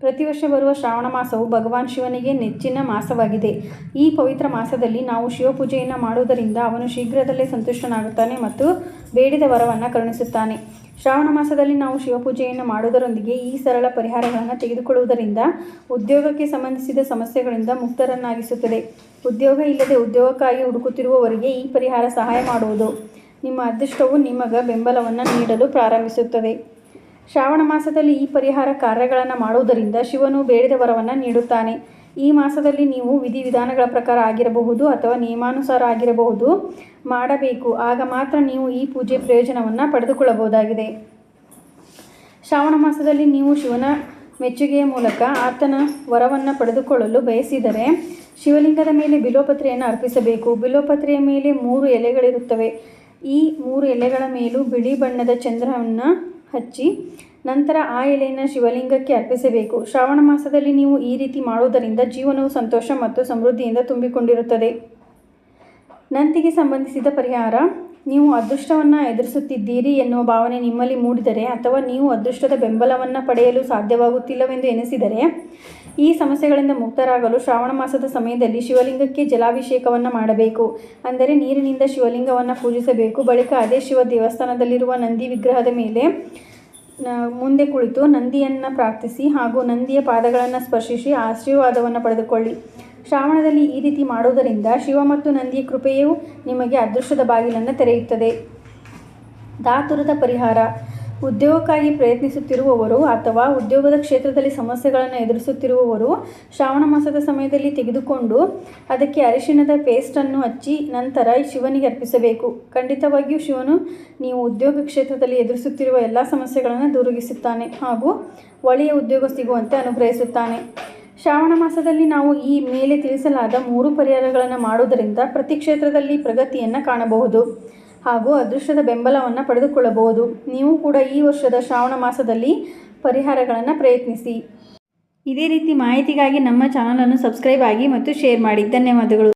ಪ್ರತಿ ವರ್ಷ ಬರುವ ಶ್ರಾವಣ ಮಾಸವು ಭಗವಾನ್ ಶಿವನಿಗೆ ನೆಚ್ಚಿನ ಮಾಸವಾಗಿದೆ. ಈ ಪವಿತ್ರ ಮಾಸದಲ್ಲಿ ನಾವು ಶಿವಪೂಜೆಯನ್ನು ಮಾಡುವುದರಿಂದ ಅವನು ಶೀಘ್ರದಲ್ಲೇ ಸಂತುಷ್ಟನಾಗುತ್ತಾನೆ ಮತ್ತು ಬೇಡಿದ ವರವನ್ನು ಕರುಣಿಸುತ್ತಾನೆ. ಶ್ರಾವಣ ಮಾಸದಲ್ಲಿ ನಾವು ಶಿವಪೂಜೆಯನ್ನು ಮಾಡುವುದರೊಂದಿಗೆ ಈ ಸರಳ ಪರಿಹಾರಗಳನ್ನು ತೆಗೆದುಕೊಳ್ಳುವುದರಿಂದ ಉದ್ಯೋಗಕ್ಕೆ ಸಂಬಂಧಿಸಿದ ಸಮಸ್ಯೆಗಳಿಂದ ಮುಕ್ತರನ್ನಾಗಿಸುತ್ತದೆ. ಉದ್ಯೋಗ ಇಲ್ಲದೆ ಉದ್ಯೋಗಕ್ಕಾಗಿ ಹುಡುಕುತ್ತಿರುವವರಿಗೆ ಈ ಪರಿಹಾರ ಸಹಾಯ ಮಾಡುವುದು. ನಿಮ್ಮ ಅದೃಷ್ಟವು ನಿಮಗ ಬೆಂಬಲವನ್ನು ನೀಡಲು ಪ್ರಾರಂಭಿಸುತ್ತದೆ. ಶ್ರಾವಣ ಮಾಸದಲ್ಲಿ ಈ ಪರಿಹಾರ ಕಾರ್ಯಗಳನ್ನು ಮಾಡುವುದರಿಂದ ಶಿವನು ಬೇಡಿದ ವರವನ್ನು ನೀಡುತ್ತಾನೆ. ಈ ಮಾಸದಲ್ಲಿ ನೀವು ವಿಧಿವಿಧಾನಗಳ ಪ್ರಕಾರ ಆಗಿರಬಹುದು ಅಥವಾ ನಿಯಮಾನುಸಾರ ಆಗಿರಬಹುದು ಮಾಡಬೇಕು. ಆಗ ಮಾತ್ರ ನೀವು ಈ ಪೂಜೆ ಪ್ರಯೋಜನವನ್ನು ಪಡೆದುಕೊಳ್ಳಬಹುದಾಗಿದೆ. ಶ್ರಾವಣ ಮಾಸದಲ್ಲಿ ನೀವು ಶಿವನ ಮೆಚ್ಚುಗೆಯ ಮೂಲಕ ಆತನ ವರವನ್ನು ಪಡೆದುಕೊಳ್ಳಲು ಬಯಸಿದರೆ ಶಿವಲಿಂಗದ ಮೇಲೆ ಬಿಲೋಪತ್ರೆಯನ್ನು ಅರ್ಪಿಸಬೇಕು. ಬಿಲೋಪತ್ರೆಯ ಮೇಲೆ ಮೂರು ಎಲೆಗಳಿರುತ್ತವೆ. ಈ ಮೂರು ಎಲೆಗಳ ಮೇಲೂ ಬಿಳಿ ಬಣ್ಣದ ಚಂದ್ರವನ್ನು ಹಚ್ಚಿ ನಂತರ ಆ ಎಲೆಯನ್ನು ಶಿವಲಿಂಗಕ್ಕೆ ಅರ್ಪಿಸಬೇಕು. ಶ್ರಾವಣ ಮಾಸದಲ್ಲಿ ನೀವು ಈ ರೀತಿ ಮಾಡುವುದರಿಂದ ಜೀವನವು ಸಂತೋಷ ಮತ್ತು ಸಮೃದ್ಧಿಯಿಂದ ತುಂಬಿಕೊಂಡಿರುತ್ತದೆ. ನಂತಿಗೆ ಸಂಬಂಧಿಸಿದ ಪರಿಹಾರ ನೀವು ಅದೃಷ್ಟವನ್ನು ಎದುರಿಸುತ್ತಿದ್ದೀರಿ ಎನ್ನುವ ಭಾವನೆ ನಿಮ್ಮಲ್ಲಿ ಮೂಡಿದರೆ ಅಥವಾ ನೀವು ಅದೃಷ್ಟದ ಬೆಂಬಲವನ್ನು ಪಡೆಯಲು ಸಾಧ್ಯವಾಗುತ್ತಿಲ್ಲವೆಂದು ಎನಿಸಿದರೆ, ಈ ಸಮಸ್ಯೆಗಳಿಂದ ಮುಕ್ತರಾಗಲು ಶ್ರಾವಣ ಮಾಸದ ಸಮಯದಲ್ಲಿ ಶಿವಲಿಂಗಕ್ಕೆ ಜಲಾಭಿಷೇಕವನ್ನು ಮಾಡಬೇಕು. ಅಂದರೆ ನೀರಿನಿಂದ ಶಿವಲಿಂಗವನ್ನು ಪೂಜಿಸಬೇಕು. ಬಳಿಕ ಅದೇ ಶಿವ ದೇವಸ್ಥಾನದಲ್ಲಿರುವ ನಂದಿ ವಿಗ್ರಹದ ಮೇಲೆ ಮುಂದೆ ಕುಳಿತು ನಂದಿಯನ್ನು ಪ್ರಾರ್ಥಿಸಿ ಹಾಗೂ ನಂದಿಯ ಪಾದಗಳನ್ನು ಸ್ಪರ್ಶಿಸಿ ಆಶೀರ್ವಾದವನ್ನು ಪಡೆದುಕೊಳ್ಳಿ. ಶ್ರಾವಣದಲ್ಲಿ ಈ ರೀತಿ ಮಾಡುವುದರಿಂದ ಶಿವ ಮತ್ತು ನಂದಿಯ ಕೃಪೆಯು ನಿಮಗೆ ಅದೃಷ್ಟದ ಬಾಗಿಲನ್ನು ತೆರೆಯುತ್ತದೆ. ದಾತುರದ ಪರಿಹಾರ. ಉದ್ಯೋಗಕ್ಕಾಗಿ ಪ್ರಯತ್ನಿಸುತ್ತಿರುವವರು ಅಥವಾ ಉದ್ಯೋಗದ ಕ್ಷೇತ್ರದಲ್ಲಿ ಸಮಸ್ಯೆಗಳನ್ನು ಎದುರಿಸುತ್ತಿರುವವರು ಶ್ರಾವಣ ಮಾಸದ ಸಮಯದಲ್ಲಿ ತೆಗೆದುಕೊಂಡು ಅದಕ್ಕೆ ಅರಿಶಿಣದ ಪೇಸ್ಟನ್ನು ಹಚ್ಚಿ ನಂತರ ಶಿವನಿಗೆ ಅರ್ಪಿಸಬೇಕು. ಖಂಡಿತವಾಗಿಯೂ ಶಿವನು ನೀವು ಉದ್ಯೋಗ ಕ್ಷೇತ್ರದಲ್ಲಿ ಎದುರಿಸುತ್ತಿರುವ ಎಲ್ಲ ಸಮಸ್ಯೆಗಳನ್ನು ದೂರುಗಿಸುತ್ತಾನೆ ಹಾಗೂ ಒಳ್ಳೆಯ ಉದ್ಯೋಗ ಸಿಗುವಂತೆ ಅನುಗ್ರಹಿಸುತ್ತಾನೆ. ಶ್ರಾವಣ ಮಾಸದಲ್ಲಿ ನಾವು ಈ ಮೇಲೆ ತಿಳಿಸಲಾದ ಮೂರು ಪರಿಹಾರಗಳನ್ನು ಮಾಡುವುದರಿಂದ ಪ್ರತಿ ಕ್ಷೇತ್ರದಲ್ಲಿ ಪ್ರಗತಿಯನ್ನು ಕಾಣಬಹುದು ಹಾಗೂ ಅದೃಷ್ಟದ ಬೆಂಬಲವನ್ನು ಪಡೆದುಕೊಳ್ಳಬಹುದು. ನೀವು ಕೂಡ ಈ ವರ್ಷದ ಶ್ರಾವಣ ಮಾಸದಲ್ಲಿ ಪರಿಹಾರಗಳನ್ನು ಪ್ರಯತ್ನಿಸಿ. ಇದೇ ರೀತಿ ಮಾಹಿತಿಗಾಗಿ ನಮ್ಮ ಚಾನಲನ್ನು ಸಬ್ಸ್ಕ್ರೈಬ್ ಆಗಿ ಮತ್ತು ಶೇರ್ ಮಾಡಿ. ಧನ್ಯವಾದಗಳು.